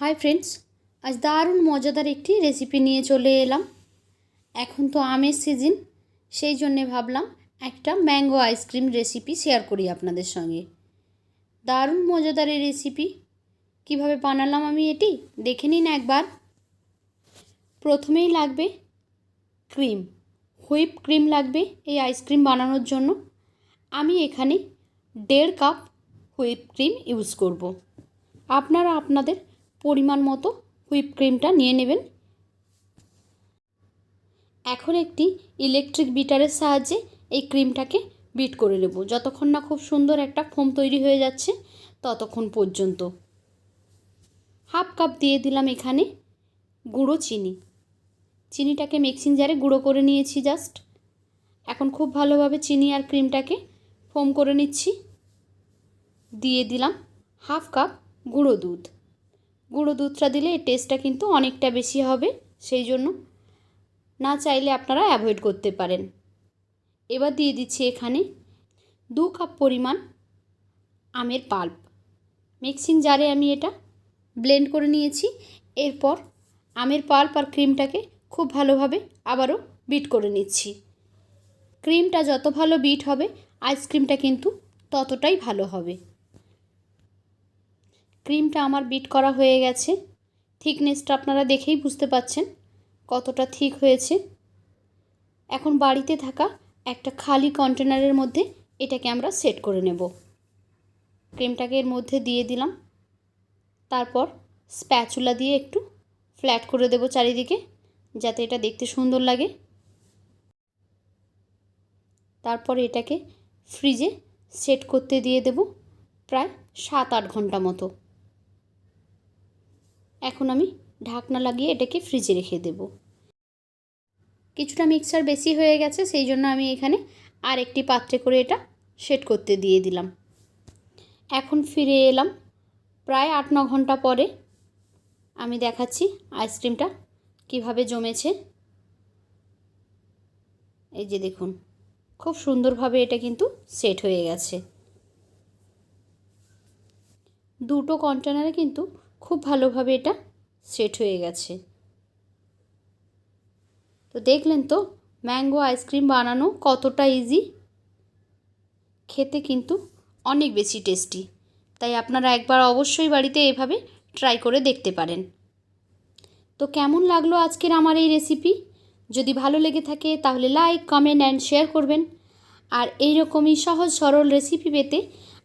Hi friends আজ দারুণ মজাদার একটি রেসিপি নিয়ে চলে এলাম। এখন তো আমের সিজন সেই জন্যে ভাবলাম একটা ম্যাঙ্গো আইসক্রিম রেসিপি শেয়ার করি আপনাদের সঙ্গে। দারুণ মজাদার এই রেসিপি কীভাবে বানালাম আমি এটি, দেখে নিন একবার। প্রথমেই লাগবে ক্রিম হুইপ ক্রিম লাগবে এই আইসক্রিম বানানোর জন্য। আমি এখানে দেড় কাপ হুইপ ক্রিম ইউজ করব। আপনারা আপনাদের পরিমাণ মতো হুইপ ক্রিমটা নিয়ে নেবেন। এখন একটি ইলেকট্রিক বিটারের সাহায্যে এই ক্রিমটাকে বিট করে নেব। যতক্ষণ না খুব সুন্দর একটা ফোম তৈরি হয়ে যাচ্ছে, ততক্ষণ পর্যন্ত। হাফ কাপ দিয়ে দিলাম এখানে গুঁড়ো চিনি। চিনিটাকে মিক্সিং জারে গুঁড়ো করে নিয়েছি জাস্ট। এখন খুব ভালোভাবে চিনি আর ক্রিমটাকে ফোম করে নিচ্ছি। দিয়ে দিলাম হাফ কাপ গুঁড়ো দুধ। গুঁড়ো দুধটা দিলে এর টেস্টটা কিন্তু অনেকটা বেশি হবে, সেই জন্য না চাইলে আপনারা অ্যাভয়েড করতে পারেন। এবার দিয়ে দিচ্ছি এখানে দু কাপ পরিমাণ আমের পাল্প মিক্সিং জারে আমি এটা ব্লেন্ড করে নিয়েছি, এরপর আমের পাল্প আর ক্রিমটাকে খুব ভালোভাবে আবারও বিট করে নিচ্ছি। ক্রিমটা যত ভালো বিট হবে আইসক্রিমটা কিন্তু ততটাই ভালো হবে। ক্রিমটা আমার বিট করা হয়ে গেছে। থিকনেসটা আপনারা দেখেই বুঝতে পাচ্ছেন কতটা থিক হয়েছে। এখন বাড়িতে থাকা একটা খালি কন্টেনারের মধ্যে এটাকে আমরা সেট করে নেব। ক্রিমটাকে এর মধ্যে দিয়ে দিলাম। তারপর স্প্যাচুলা দিয়ে একটু ফ্ল্যাট করে দেব চারিদিকে, যাতে এটা দেখতে সুন্দর লাগে। তারপর এটাকে ফ্রিজে সেট করতে দিয়ে দেব প্রায় সাত আট ঘণ্টা মতো। এখন আমি ঢাকনা লাগিয়ে এটাকে ফ্রিজে রেখে দেব। কিছুটা মিক্সার বেশি হয়ে গেছে, সেই জন্য আমি এখানে আর একটি পাত্রে করে এটা সেট করতে দিয়ে দিলাম। এখন ফিরে এলাম। প্রায় আট ন ঘণ্টা পরে আমি দেখাচ্ছি আইসক্রিমটা কীভাবে জমেছে। এই যে দেখুন, খুব সুন্দরভাবে এটা কিন্তু সেট হয়ে গেছে। দুটো কন্টেনারে কিন্তু খুব ভালোভাবে এটা সেট হয়ে গেছে। তো দেখলেন তো ম্যাঙ্গো আইসক্রিম বানানো কতটা ইজি খেতে কিন্তু অনেক বেশি টেস্টি তাই আপনারা একবার অবশ্যই বাড়িতে এভাবে ট্রাই করে দেখতে পারেন। তো কেমন লাগল আজকের আমার এই রেসিপি যদি ভালো লেগে থাকে তাহলে লাইক কমেন্ট অ্যান্ড শেয়ার করবেন। আর এই রকমই সহজ সরল রেসিপি পেতে